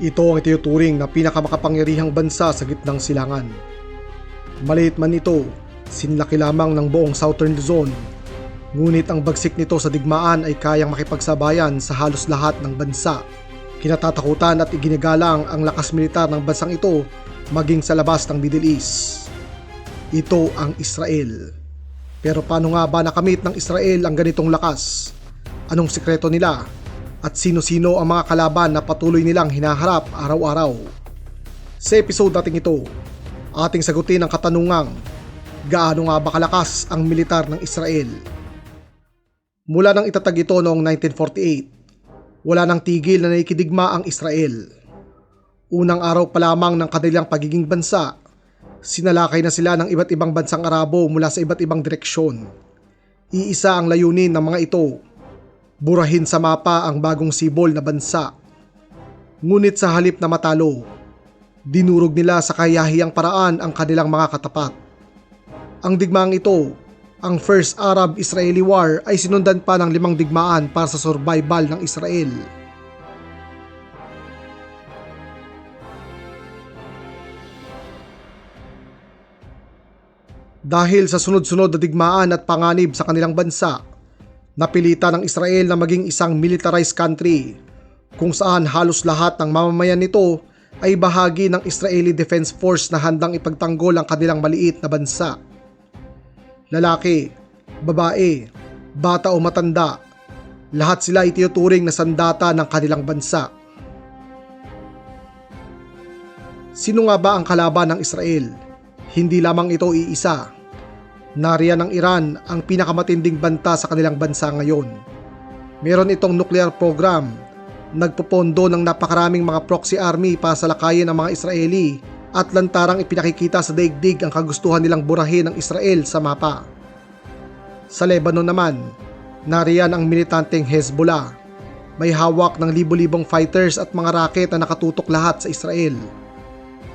Ito ang itinuturing na pinakamakapangyarihang bansa sa gitnang silangan. Maliit man ito, sinlaki lamang ng buong Southern Luzon. Ngunit ang bagsik nito sa digmaan ay kayang makipagsabayan sa halos lahat ng bansa. Kinatatakutan at iginagalang ang lakas militar ng bansang ito maging sa labas ng Middle East. Ito ang Israel. Pero paano nga ba nakamit ng Israel ang ganitong lakas? Anong sikreto nila? At sino-sino ang mga kalaban na patuloy nilang hinaharap araw-araw? Sa episode nating ito, ating sagutin ang katanungang gaano nga ba kalakas ang militar ng Israel? Mula nang itatag ito noong 1948, wala nang tigil na naikidigma ang Israel. Unang araw pa lamang ng kanilang pagiging bansa, sinalakay na sila ng iba't ibang bansang Arabo mula sa iba't ibang direksyon. Iisa ang layunin ng mga ito, burahin sa mapa ang bagong sibol na bansa. Ngunit sa halip na matalo, dinurog nila sa kayahiyang paraan ang kanilang mga katapat. Ang digmaang ito, ang First Arab-Israeli War ay sinundan pa ng limang digmaan para sa survival ng Israel. Dahil sa sunod-sunod na digmaan at panganib sa kanilang bansa, napilitan ng Israel na maging isang militarized country kung saan halos lahat ng mamamayan nito ay bahagi ng Israeli Defense Force na handang ipagtanggol ang kanilang maliit na bansa. Lalaki, babae, bata o matanda, lahat sila itinuturing na sandata ng kanilang bansa. Sino nga ba ang kalaban ng Israel? Hindi lamang ito iisa. Nariyan ng Iran ang pinakamatinding banta sa kanilang bansa ngayon. Meron itong nuclear program, nagpopondo ng napakaraming mga proxy army para sa lakayin ng mga Israeli at lantarang ipinakikita sa daigdig ang kagustuhan nilang burahin ng Israel sa mapa. Sa Lebanon naman, nariyan ang militanteng Hezbollah. May hawak ng libo-libong fighters at mga raket na nakatutok lahat sa Israel.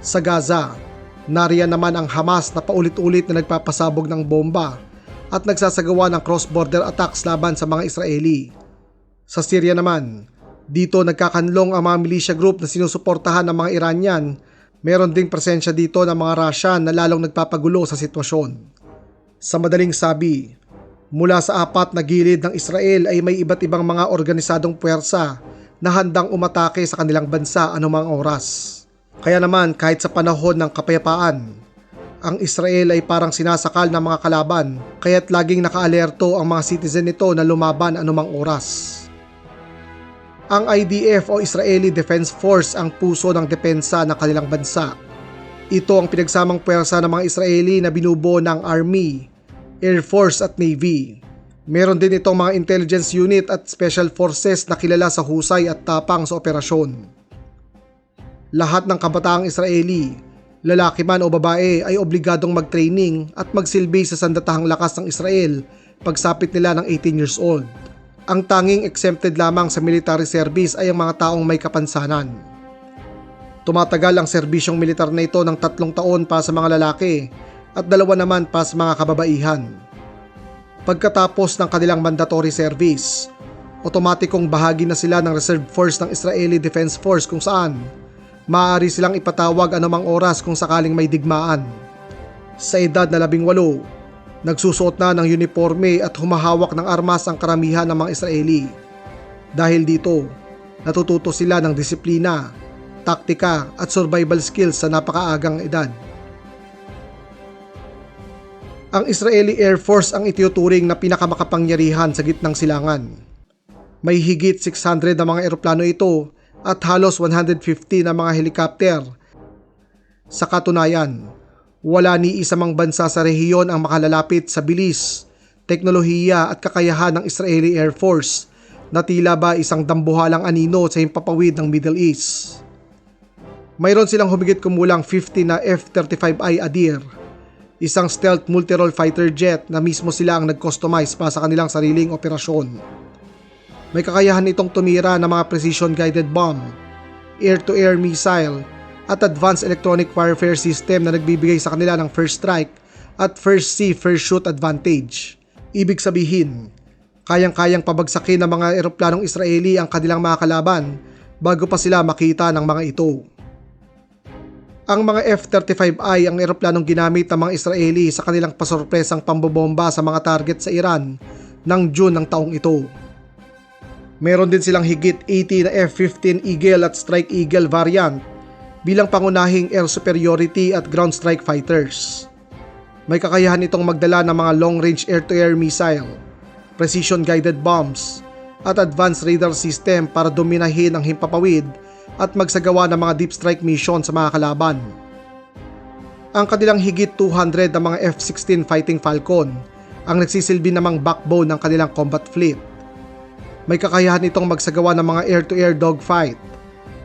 Sa Gaza, nariyan naman ang Hamas na paulit-ulit na nagpapasabog ng bomba at nagsasagawa ng cross-border attacks laban sa mga Israeli. Sa Syria naman, dito nagkakanlong ang mga militia group na sinusuportahan ng mga Iranian meron ding presensya dito ng mga Russian na lalong nagpapagulo sa sitwasyon. Sa madaling sabi, mula sa apat na gilid ng Israel ay may iba't ibang mga organisadong puwersa na handang umatake sa kanilang bansa anumang oras. Kaya naman kahit sa panahon ng kapayapaan, ang Israel ay parang sinasakal ng mga kalaban kaya't laging nakaalerto ang mga citizen nito na lumaban anumang oras. Ang IDF o Israeli Defense Force ang puso ng depensa ng kanilang bansa. Ito ang pinagsamang puwersa ng mga Israeli na binubuo ng Army, Air Force at Navy. Meron din itong mga intelligence unit at special forces na kilala sa husay at tapang sa operasyon. Lahat ng kabataang Israeli, lalaki man o babae ay obligadong mag-training at magsilbi sa sandatahang lakas ng Israel pagsapit nila ng 18 years old. Ang tanging exempted lamang sa military service ay ang mga taong may kapansanan. Tumatagal ang serbisyong militar na ito ng tatlong taon para sa mga lalaki at dalawa naman para sa mga kababaihan. Pagkatapos ng kanilang mandatory service, otomatikong bahagi na sila ng reserve force ng Israeli Defense Force kung saan maaari silang ipatawag anumang oras kung sakaling may digmaan. Sa edad na labing walo, nagsusuot na ng uniforme at humahawak ng armas ang karamihan ng mga Israeli. Dahil dito, natututo sila ng disiplina, taktika at survival skills sa napakaagang edad. Ang Israeli Air Force ang itinuturing na pinakamakapangyarihan sa gitnang silangan. May higit 600 na mga eroplano ito at halos 150 na mga helikopter. Sa katunayan, wala ni isamang bansa sa rehiyon ang makalalapit sa bilis, teknolohiya at kakayahan ng Israeli Air Force na tila ba isang dambuhalang anino sa himpapawid ng Middle East. Mayroon silang humigit kumulang 50 na F-35I Adir, isang stealth multirole fighter jet na mismo sila ang nag-customize pa sa kanilang sariling operasyon. May kakayahan itong tumira ng mga precision-guided bomb, air-to-air missile at advanced electronic warfare system na nagbibigay sa kanila ng first strike at first see, first shoot advantage. Ibig sabihin, kayang-kayang pabagsakin ng mga eroplanong Israeli ang kanilang mga kalaban bago pa sila makita ng mga ito. Ang mga F-35I ang eroplanong ginamit ng mga Israeli sa kanilang pasorpresang pambobomba sa mga target sa Iran ng June ng taong ito. Meron din silang higit 80 na F-15 Eagle at Strike Eagle variant bilang pangunahing air superiority at ground strike fighters. May kakayahan itong magdala ng mga long-range air-to-air missile, precision-guided bombs, at advanced radar system para dominahin ang himpapawid at magsagawa ng mga deep strike mission sa mga kalaban. Ang kanilang higit 200 na mga F-16 Fighting Falcon ang nagsisilbi namang backbone ng kanilang combat fleet. May kakayahan itong magsagawa ng mga air-to-air dogfight,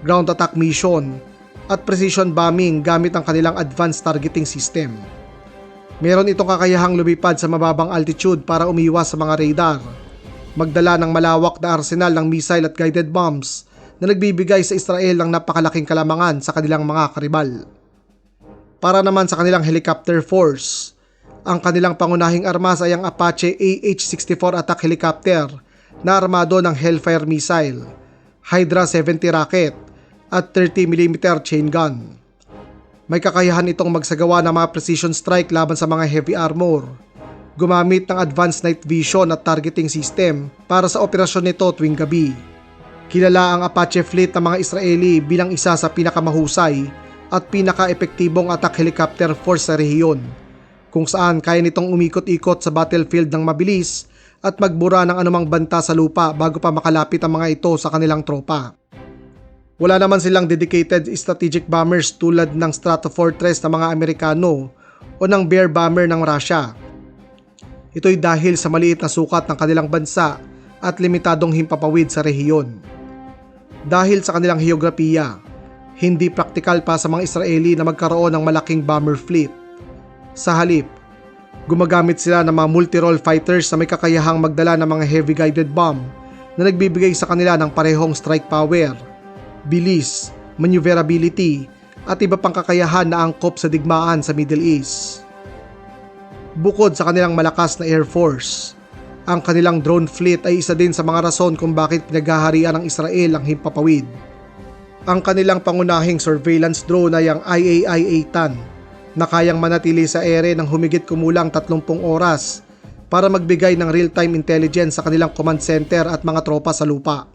ground attack mission, at precision bombing gamit ang kanilang advanced targeting system. Meron itong kakayahang lumipad sa mababang altitude para umiwas sa mga radar, magdala ng malawak na arsenal ng missile at guided bombs na nagbibigay sa Israel ng napakalaking kalamangan sa kanilang mga karibal. Para naman sa kanilang helicopter force, ang kanilang pangunahing armas ay ang Apache AH-64 attack helicopter na armado ng Hellfire missile, Hydra 70 rocket at 30mm chain gun. May kakayahan itong magsagawa ng mga precision strike laban sa mga heavy armor, gumamit ng advanced night vision at targeting system para sa operasyon nito tuwing gabi. Kilala ang Apache fleet ng mga Israeli bilang isa sa pinakamahusay at pinaka-epektibong attack helicopter force sa rehiyon, kung saan kaya nitong umikot-ikot sa battlefield ng mabilis at magbura ng anumang banta sa lupa bago pa makalapit ang mga ito sa kanilang tropa. Wala naman silang dedicated strategic bombers tulad ng Stratofortress ng mga Amerikano o ng Bear Bomber ng Russia. Ito'y dahil sa maliit na sukat ng kanilang bansa at limitadong himpapawid sa rehiyon. Dahil sa kanilang heograpiya, hindi praktikal pa sa mga Israeli na magkaroon ng malaking bomber fleet. Sa halip, gumagamit sila ng mga multi-role fighters na may kakayahang magdala ng mga heavy guided bomb na nagbibigay sa kanila ng parehong strike power, bilis, maneuverability, at iba pang kakayahan na angkop sa digmaan sa Middle East. Bukod sa kanilang malakas na Air Force, ang kanilang drone fleet ay isa din sa mga rason kung bakit pinaghaharian ng Israel ang himpapawid. Ang kanilang pangunahing surveillance drone ay ang IAI-8 na kayang manatili sa ere ng humigit kumulang 30 oras para magbigay ng real-time intelligence sa kanilang command center at mga tropa sa lupa.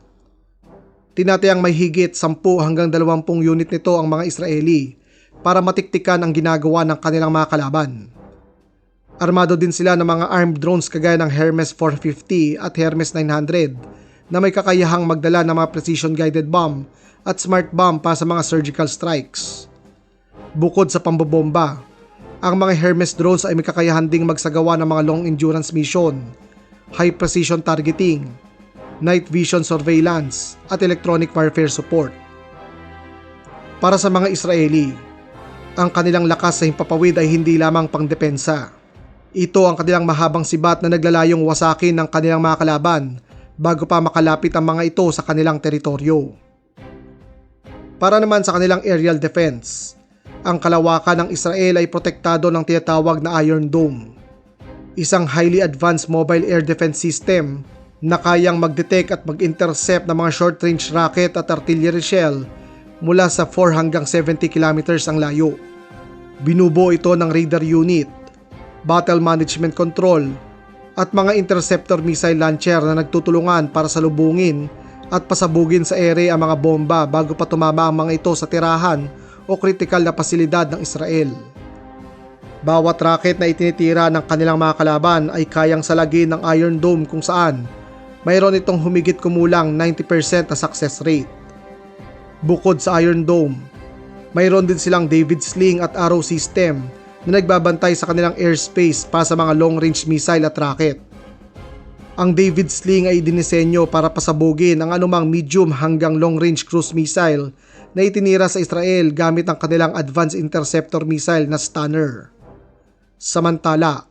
Tinatayang may higit 10 hanggang 20 unit nito ang mga Israeli para matiktikan ang ginagawa ng kanilang mga kalaban. Armado din sila ng mga armed drones kagaya ng Hermes 450 at Hermes 900 na may kakayahang magdala ng mga precision guided bomb at smart bomb para sa mga surgical strikes. Bukod sa pambobomba, ang mga Hermes drones ay may kakayahan ding magsagawa ng mga long endurance mission, high precision targeting, night vision surveillance at electronic warfare support. Para sa mga Israeli, ang kanilang lakas sa himpapawid ay hindi lamang pangdepensa ito ang kanilang mahabang sibat na naglalayong wasakin ng kanilang mga kalaban bago pa makalapit ang mga ito sa kanilang teritoryo. Para naman sa kanilang aerial defense, ang kalawakan ng Israel ay protektado ng tinatawag na Iron Dome, isang highly advanced mobile air defense system na kayang mag-detect at mag-intercept ng mga short-range rocket at artillery shell mula sa 4 hanggang 70 kilometers ang layo. Binubuo ito ng radar unit battle management control, at mga interceptor missile launcher na nagtutulungan para salubungin at pasabugin sa ere ang mga bomba bago pa tumama ang mga ito sa tirahan o kritikal na pasilidad ng Israel. Bawat rocket na itinitira ng kanilang mga kalaban ay kayang salagin ng Iron Dome kung saan mayroon itong humigit kumulang 90% na success rate. Bukod sa Iron Dome, mayroon din silang David Sling at Arrow system na nagbabantay sa kanilang airspace para sa mga long-range missile at rocket. Ang David Sling ay dinisenyo para pasabugin ang anumang medium hanggang long-range cruise missile na itinira sa Israel gamit ang kanilang advanced interceptor missile na Stunner. Samantala,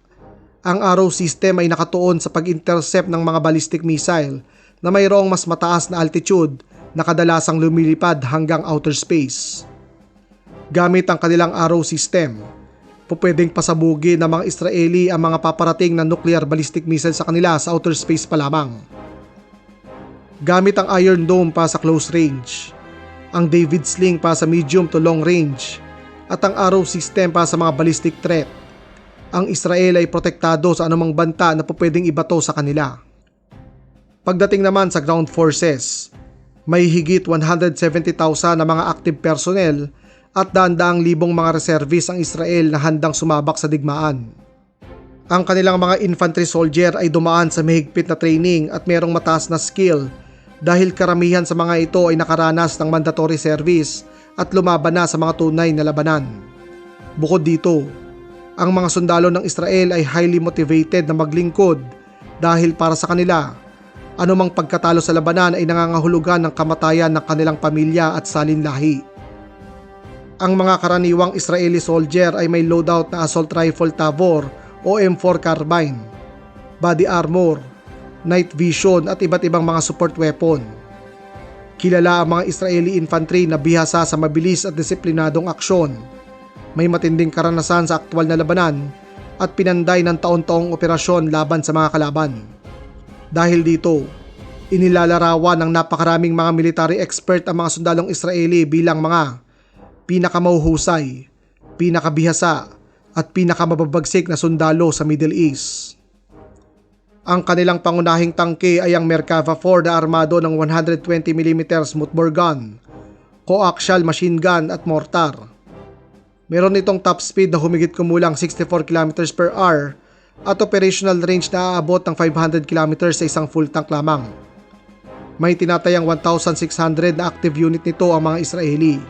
ang Arrow system ay nakatuon sa pag-intercept ng mga ballistic missile na mayroong mas mataas na altitude na kadalasang lumilipad hanggang outer space. Gamit ang kanilang Arrow system, pupwedeng pasabugin ng mga Israeli ang mga paparating na nuclear ballistic missile sa kanila sa outer space pa lamang. Gamit ang Iron Dome pa sa close range, ang David Sling para sa medium to long range, at ang arrow system para sa mga ballistic threat. Ang Israel ay protektado sa anumang banta na pupwedeng ibato sa kanila. Pagdating naman sa ground forces, may higit 170,000 na mga active personnel at daan-daang libong mga reservist ang Israel na handang sumabak sa digmaan. Ang kanilang mga infantry soldier ay dumaan sa mahigpit na training at merong mataas na skill dahil karamihan sa mga ito ay nakaranas ng mandatory service at lumaban na sa mga tunay na labanan. Bukod dito, ang mga sundalo ng Israel ay highly motivated na maglingkod dahil para sa kanila, anumang pagkatalo sa labanan ay nangangahulugan ng kamatayan ng kanilang pamilya at salinlahi. Ang mga karaniwang Israeli soldier ay may loadout na assault rifle Tavor o M4 carbine, body armor, night vision at iba't ibang mga support weapon. Kilala ang mga Israeli infantry na bihasa sa mabilis at disiplinadong aksyon. May matinding karanasan sa aktwal na labanan at pinanday ng taon-taong operasyon laban sa mga kalaban. Dahil dito, inilalarawan ng napakaraming mga military expert ang mga sundalong Israeli bilang mga pinakamauhusay, pinakabihasa at pinakamababagsik na sundalo sa Middle East. Ang kanilang pangunahing tangke ay ang Merkava 4 na armado ng 120mm smoothbore gun, coaxial machine gun at mortar. Meron itong top speed na humigit kumulang 64 km per hour at operational range na aabot ng 500 km sa isang full tank lamang. May tinatayang 1,600 na active unit nito ang mga Israeli.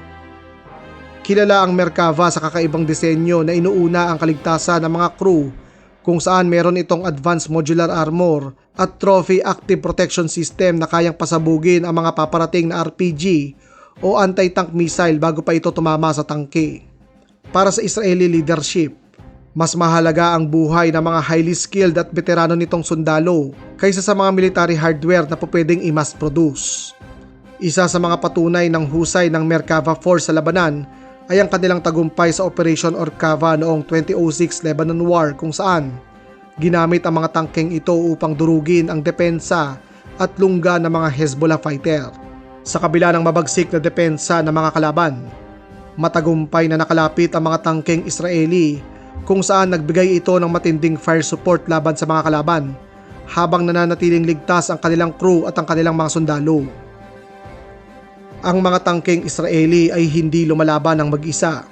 Kilala ang Merkava sa kakaibang disenyo na inuuna ang kaligtasan ng mga crew kung saan meron itong advanced modular armor at trophy active protection system na kayang pasabugin ang mga paparating na RPG o anti-tank missile bago pa ito tumama sa tangke. Para sa Israeli leadership, mas mahalaga ang buhay ng mga highly skilled at veterano nitong sundalo kaysa sa mga military hardware na pwedeng i-mass produce. Isa sa mga patunay ng husay ng Merkava Force sa labanan ay ang kanilang tagumpay sa Operation Orkava noong 2006 Lebanon War kung saan ginamit ang mga tangkeng ito upang durugin ang depensa at lungga ng mga Hezbollah fighter. Sa kabila ng mabagsik na depensa ng mga kalaban, matagumpay na nakalapit ang mga tangkeng Israeli kung saan nagbigay ito ng matinding fire support laban sa mga kalaban habang nananatiling ligtas ang kanilang crew at ang kanilang mga sundalo ang mga tangkeng Israeli ay hindi lumalaban ng mag-isa.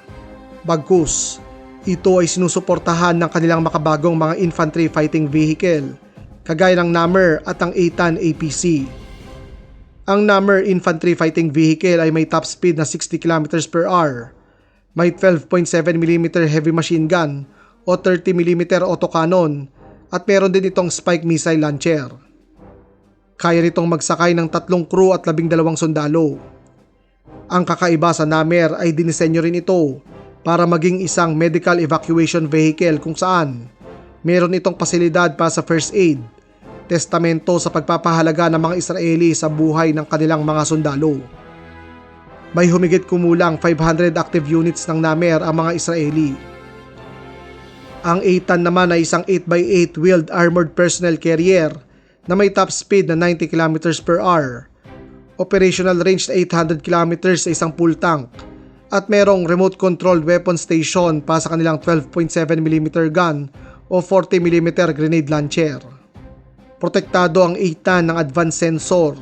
Bagkus, ito ay sinusuportahan ng kanilang makabagong mga infantry fighting vehicle, kagaya ng Nammer at ang Eitan APC. Ang Nammer infantry fighting vehicle ay may top speed na 60 km per hour, may 12.7mm heavy machine gun o 30mm autocannon at meron din itong spike missile launcher. Kaya nitong magsakay ng tatlong crew at labing dalawang sundalo. Ang kakaiba sa Namer ay dinisenyo rin ito para maging isang medical evacuation vehicle kung saan meron itong pasilidad para sa first aid, testamento sa pagpapahalaga ng mga Israeli sa buhay ng kanilang mga sundalo. May humigit kumulang 500 active units ng Namer ang mga Israeli. Ang Eitan naman ay isang 8x8 wheeled armored personnel carrier na may top speed na 90 km per hour operational range na 800 km sa isang full tank at merong remote controlled weapon station para sa kanilang 12.7mm gun o 40mm grenade launcher. Protektado ang itan ng advanced sensor,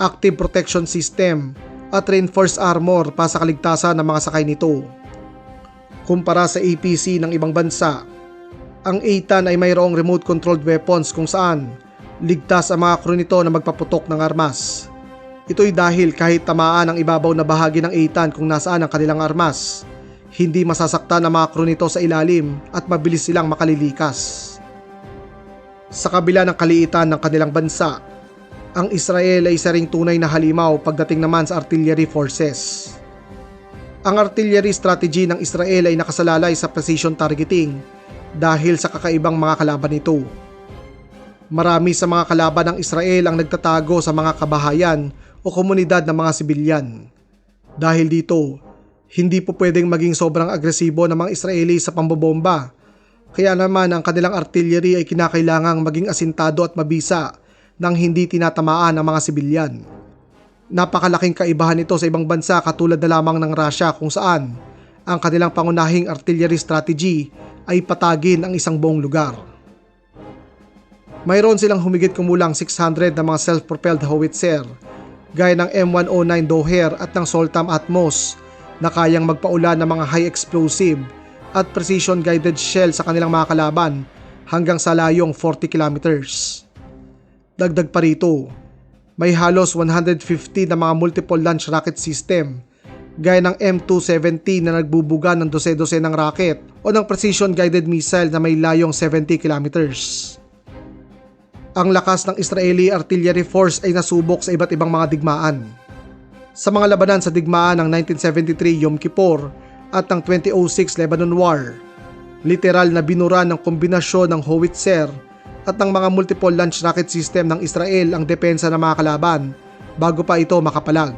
active protection system at reinforced armor para sa kaligtasan ng mga sakay nito. Kumpara sa APC ng ibang bansa, ang ATAN ay mayroong remote controlled weapons kung saan ligtas ang mga crew nito na magpaputok ng armas Ito'y dahil kahit tamaan ang ibabaw na bahagi ng eitan kung nasaan ang kanilang armas, hindi masasaktan ang mga crew nito sa ilalim at mabilis silang makalilikas. Sa kabila ng kaliitan ng kanilang bansa, ang Israel ay isa ring tunay na halimaw pagdating naman sa artillery forces. Ang artillery strategy ng Israel ay nakasalalay sa precision targeting dahil sa kakaibang mga kalaban nito. Marami sa mga kalaban ng Israel ang nagtatago sa mga kabahayan o komunidad ng mga sibilyan. Dahil dito, hindi po pwedeng maging sobrang agresibo ng mga Israeli sa pambobomba. Kaya naman ang kanilang artillery ay kinakailangang maging asintado at mabisa nang hindi tinatamaan ang mga sibilyan. Napakalaking kaibahan ito sa ibang bansa katulad na lamang ng Russia kung saan ang kanilang pangunahing artillery strategy ay patagin ang isang buong lugar. Mayroon silang humigit kumulang 600 na mga self-propelled howitzer gaya ng M109 Doher at ng Soltam Atmos na kayang magpaulan ng mga high explosive at precision guided shell sa kanilang mga kalaban hanggang sa layong 40 kilometers. Dagdag pa rito, may halos 150 na mga multiple launch rocket system gaya ng M270 na nagbubuga ng dose-dose ng rocket o ng precision guided missile na may layong 70 kilometers. Ang lakas ng Israeli Artillery Force ay nasubok sa iba't ibang mga digmaan. Sa mga labanan sa digmaan ng 1973 Yom Kippur at ng 2006 Lebanon War, literal na binura ng kombinasyon ng howitzer at ng mga multiple launch rocket system ng Israel ang depensa ng mga kalaban bago pa ito makapalag.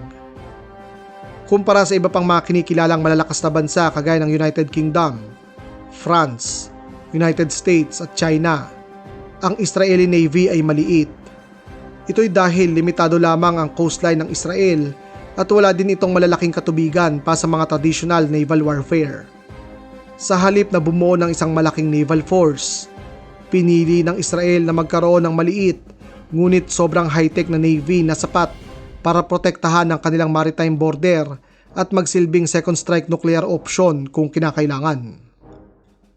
Kumpara sa iba pang mga kinikilalang malalakas na bansa kagaya ng United Kingdom, France, United States at China, ang Israeli Navy ay maliit. Ito'y dahil limitado lamang ang coastline ng Israel at wala din itong malalaking katubigan pa sa mga traditional naval warfare. Sa halip na bumuo ng isang malaking naval force, pinili ng Israel na magkaroon ng maliit ngunit sobrang high-tech na navy na sapat para protektahan ang kanilang maritime border at magsilbing second strike nuclear option kung kinakailangan.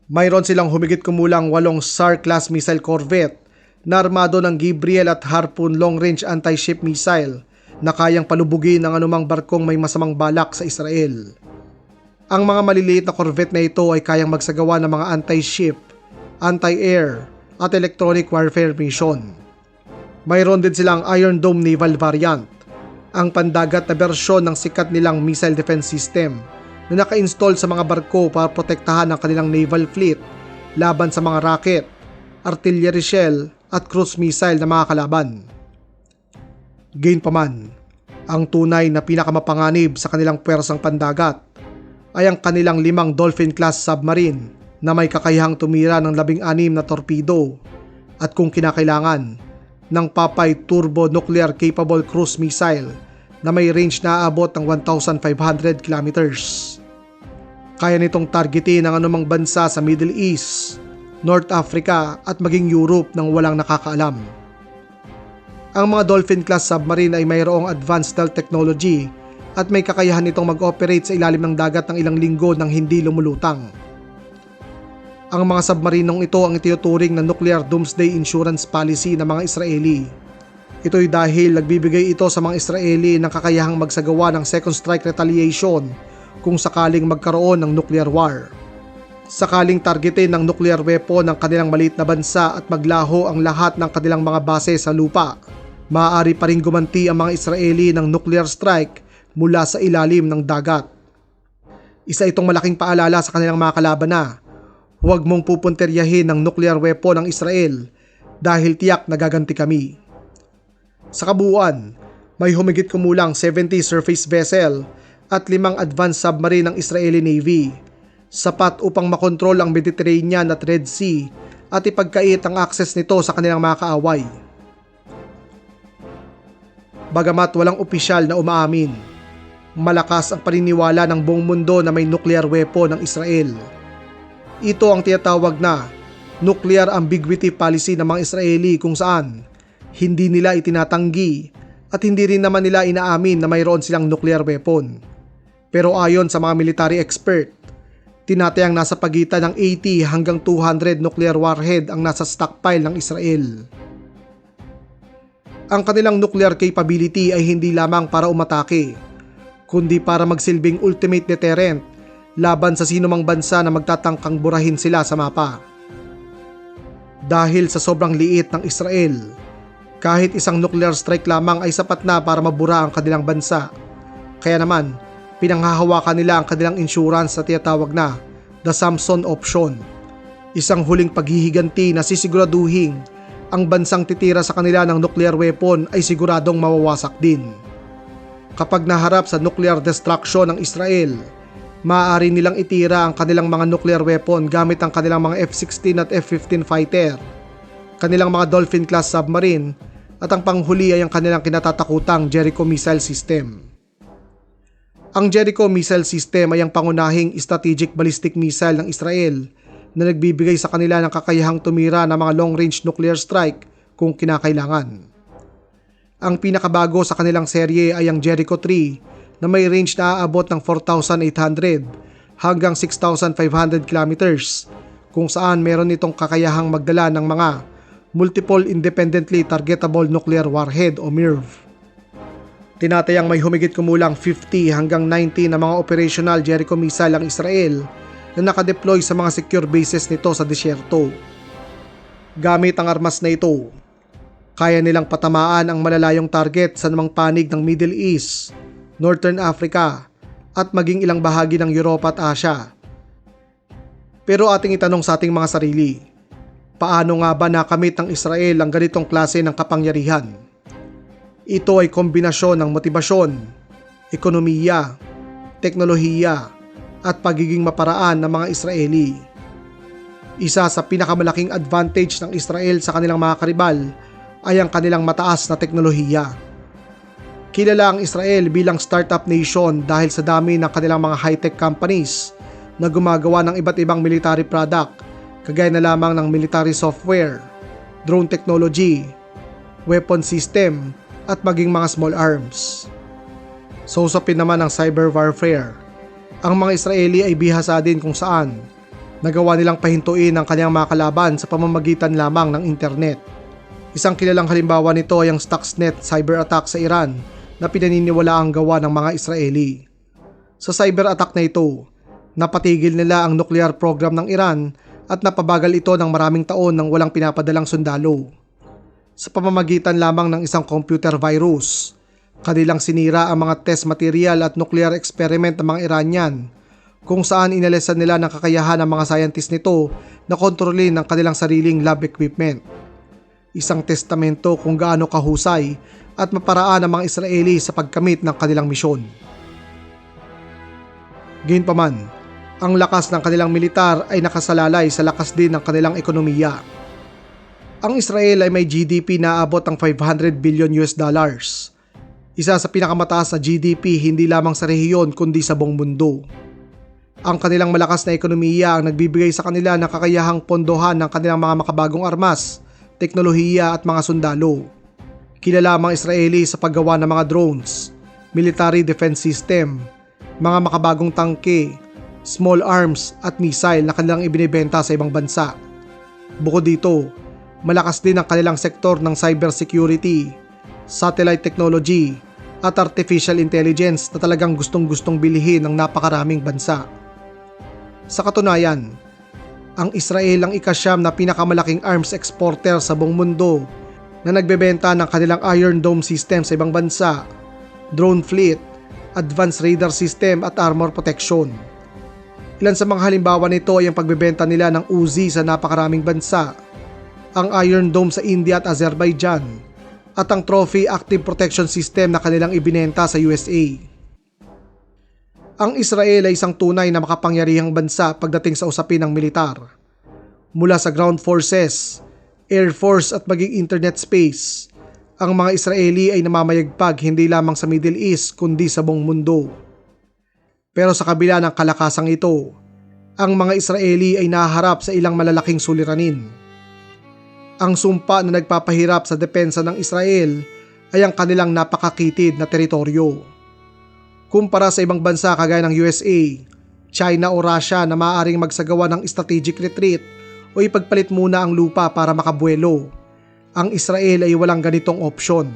Mayroon silang humigit kumulang walong SAR-class missile corvette na armado ng Gabriel at Harpoon long-range anti-ship missile na kayang palubugin ang anumang barkong may masamang balak sa Israel. Ang mga maliliit na corvette na ito ay kayang magsagawa ng mga anti-ship, anti-air at electronic warfare mission. Mayroon din silang Iron Dome naval variant, ang pandagat na bersyon ng sikat nilang missile defense system na naka-install sa mga barko para protektahan ang kanilang naval fleet laban sa mga rocket, artillery shell at cruise missile na mga kalaban. Gayunpaman, ang tunay na pinakamapanganib sa kanilang pwersang pandagat ay ang kanilang limang Dolphin-class submarine na may kakayahang tumira ng labing anim na torpedo at kung kinakailangan ng Papay Turbo Nuclear Capable Cruise Missile na may range na aabot ng 1,500 kilometers. Kaya nitong targetin ang anumang bansa sa Middle East, North Africa at maging Europe nang walang nakakaalam. Ang mga Dolphin-class submarine ay mayroong advanced stealth technology at may kakayahan nitong mag-operate sa ilalim ng dagat ng ilang linggo nang hindi lumulutang. Ang mga submarinong ito ang itinuturing na nuclear doomsday insurance policy ng mga Israeli. Ito'y dahil nagbibigay ito sa mga Israeli ng kakayahang magsagawa ng second strike retaliation kung sakaling magkaroon ng nuclear war. Sakaling targetin ng nuclear weapon ng kanilang maliit na bansa at maglaho ang lahat ng kanilang mga base sa lupa, maaari pa rin gumanti ang mga Israeli ng nuclear strike mula sa ilalim ng dagat. Isa itong malaking paalala sa kanilang mga kalaban na huwag mong pupunteryahin ng nuclear weapon ng Israel dahil tiyak nagaganti kami. Sa kabuuan, may humigit kumulang 70 surface vessel at limang advanced submarine ng Israeli Navy, sapat upang makontrol ang Mediterranean at Red Sea at ipagkait ang access nito sa kanilang mga kaaway. Bagamat walang opisyal na umaamin, malakas ang paniniwala ng buong mundo na may nuclear weapon ng Israel. Ito ang tinatawag na nuclear ambiguity policy ng mga Israeli kung saan hindi nila itinatanggi at hindi rin naman nila inaamin na mayroon silang nuclear weapon. Pero ayon sa mga military expert, tinatayang nasa pagitan ng 80 hanggang 200 nuclear warhead ang nasa stockpile ng Israel. Ang kanilang nuclear capability ay hindi lamang para umatake, kundi para magsilbing ultimate deterrent laban sa sinumang bansa na magtatangkang burahin sila sa mapa. Dahil sa sobrang liit ng Israel, kahit isang nuclear strike lamang ay sapat na para mabura ang kanilang bansa. Kaya naman, pinanghahawakan nila ang kanilang insurance sa tinatawag na The Samson Option. Isang huling paghihiganti na sisiguraduhin ang bansang titira sa kanila ng nuclear weapon ay siguradong mawawasak din. Kapag naharap sa nuclear destruction ng Israel, maaari nilang itira ang kanilang mga nuclear weapon gamit ang kanilang mga F-16 at F-15 fighter, kanilang mga Dolphin-class submarine at ang panghuli ay ang kanilang kinatatakutang Jericho Missile System. Ang Jericho Missile System ay ang pangunahing strategic ballistic missile ng Israel na nagbibigay sa kanila ng kakayahang tumira ng mga long-range nuclear strike kung kinakailangan. Ang pinakabago sa kanilang serye ay ang Jericho 3 na may range na aabot ng 4,800 hanggang 6,500 kilometers kung saan meron itong kakayahang magdala ng mga Multiple Independently Targetable Nuclear Warhead o MIRV. Tinatayang may humigit kumulang 50 hanggang 90 na mga operational Jericho missile ang Israel na nakadeploy sa mga secure bases nito sa disyerto. Gamit ang armas na ito, kaya nilang patamaan ang malalayong target sa namang panig ng Middle East, Northern Africa, at maging ilang bahagi ng Europa at Asia. Pero ating itanong sa ating mga sarili, paano nga ba nakamit ng Israel ang ganitong klase ng kapangyarihan? Ito ay kombinasyon ng motibasyon, ekonomiya, teknolohiya, at pagiging maparaan ng mga Israeli. Isa sa pinakamalaking advantage ng Israel sa kanilang mga karibal ay ang kanilang mataas na teknolohiya. Kilala ang Israel bilang startup nation dahil sa dami ng kanilang mga high-tech companies na gumagawa ng iba't ibang military product kagaya na lamang ng military software, drone technology, weapon system, at maging mga small arms. So usapin naman ang cyber warfare. Ang mga Israeli ay bihasa din kung saan nagawa nilang pahintuin ang kanyang mga kalaban sa pamamagitan lamang ng internet. Isang kilalang halimbawa nito ay ang Stuxnet cyber attack sa Iran na pinaniniwala ang gawa ng mga Israeli. Sa cyber attack na ito, napatigil nila ang nuclear program ng Iran at napabagal ito ng maraming taon nang walang pinapadalang sundalo sa pamamagitan lamang ng isang computer virus. Kanilang sinira ang mga test material at nuclear experiment ng mga Iranian kung saan inalisan nila ng kakayahan ng mga scientist nito na kontrolin ang kanilang sariling lab equipment. Isang testamento kung gaano kahusay at maparaan ng mga Israeli sa pagkamit ng kanilang misyon. Gayunpaman, ang lakas ng kanilang militar ay nakasalalay sa lakas din ng kanilang ekonomiya ang Israel ay may GDP na abot ng 500 billion US dollars. Isa sa pinakamataas na GDP hindi lamang sa rehiyon kundi sa buong mundo. Ang kanilang malakas na ekonomiya ang nagbibigay sa kanila ng kakayahang pondohan ng kanilang mga makabagong armas, teknolohiya at mga sundalo. Kilala ang Israeli sa paggawa ng mga drones, military defense system, mga makabagong tangke, small arms at missile na kanilang ibinibenta sa ibang bansa. Bukod dito, malakas din ang kanilang sektor ng cybersecurity, satellite technology, at artificial intelligence na talagang gustong-gustong bilihin ng napakaraming bansa. Sa katunayan, ang Israel ang ikasyam na pinakamalaking arms exporter sa buong mundo na nagbebenta ng kanilang Iron Dome system sa ibang bansa, drone fleet, advanced radar system at armor protection. Ilan sa mga halimbawa nito ay ang pagbebenta nila ng Uzi sa napakaraming bansa ang Iron Dome sa India at Azerbaijan at ang Trophy Active Protection System na kanilang ibinenta sa USA. Ang Israel ay isang tunay na makapangyarihang bansa pagdating sa usapin ng militar. Mula sa ground forces, air force at maging internet space, ang mga Israeli ay namamayagpag hindi lamang sa Middle East kundi sa buong mundo. Pero sa kabila ng kalakasang ito, ang mga Israeli ay naharap sa ilang malalaking suliranin ang sumpa na nagpapahirap sa depensa ng Israel ay ang kanilang napakakitid na teritoryo. Kumpara sa ibang bansa kagaya ng USA, China o Russia na maaaring magsagawa ng strategic retreat o ipagpalit muna ang lupa para makabuelo, ang Israel ay walang ganitong opsyon.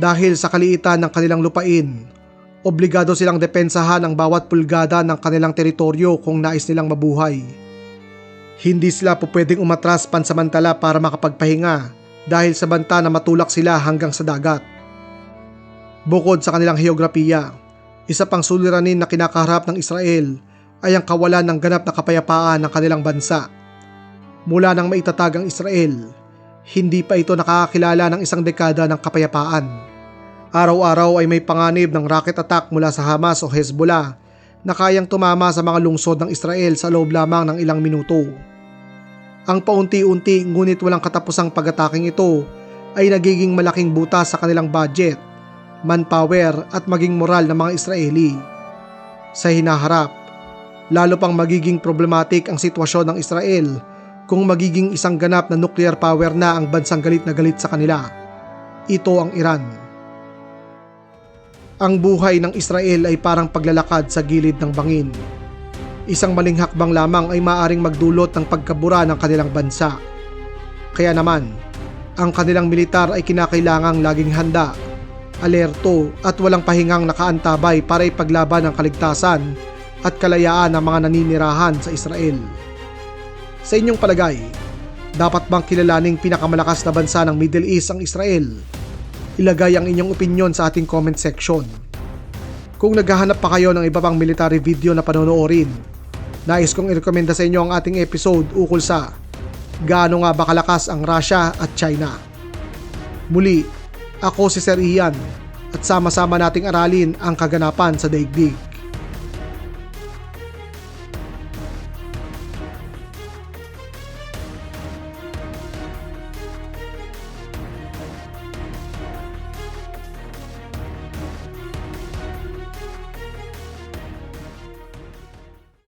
Dahil sa kaliitan ng kanilang lupain, obligado silang depensahan ang bawat pulgada ng kanilang teritoryo kung nais nilang mabuhay. Hindi sila po pwedeng umatras pansamantala para makapagpahinga dahil sa banta na matulak sila hanggang sa dagat. Bukod sa kanilang heograpiya, isa pang suliranin na kinakaharap ng Israel ay ang kawalan ng ganap na kapayapaan ng kanilang bansa. Mula nang maitatag ang Israel, hindi pa ito nakakakilala ng isang dekada ng kapayapaan. Araw-araw ay may panganib ng rocket attack mula sa Hamas o Hezbollah na kayang tumama sa mga lungsod ng Israel sa loob lamang ng ilang minuto. Ang paunti-unti ngunit walang katapusang pag-ataking ito ay nagiging malaking butas sa kanilang budget, manpower at maging moral ng mga Israeli. Sa hinaharap, lalo pang magiging problematic ang sitwasyon ng Israel kung magiging isang ganap na nuclear power na ang bansang galit na galit sa kanila. Ito ang Iran. Ang buhay ng Israel ay parang paglalakad sa gilid ng bangin. Isang maling hakbang lamang ay maaring magdulot ng pagkabura ng kanilang bansa. Kaya naman, ang kanilang militar ay kinakailangang laging handa, alerto at walang pahingang nakaantabay para ipaglaban ang kaligtasan at kalayaan ng mga naninirahan sa Israel. Sa inyong palagay, dapat bang kilalaning pinakamalakas na bansa ng Middle East ang Israel? Ilagay ang inyong opinion sa ating comment section. Kung naghahanap pa kayo ng iba pang military video na panonoorin, nais kong irekomenda sa inyo ang ating episode ukol sa gaano nga ba kalakas ang Russia at China. Muli, ako si Sir Ian at sama-sama nating aralin ang kaganapan sa daigdig.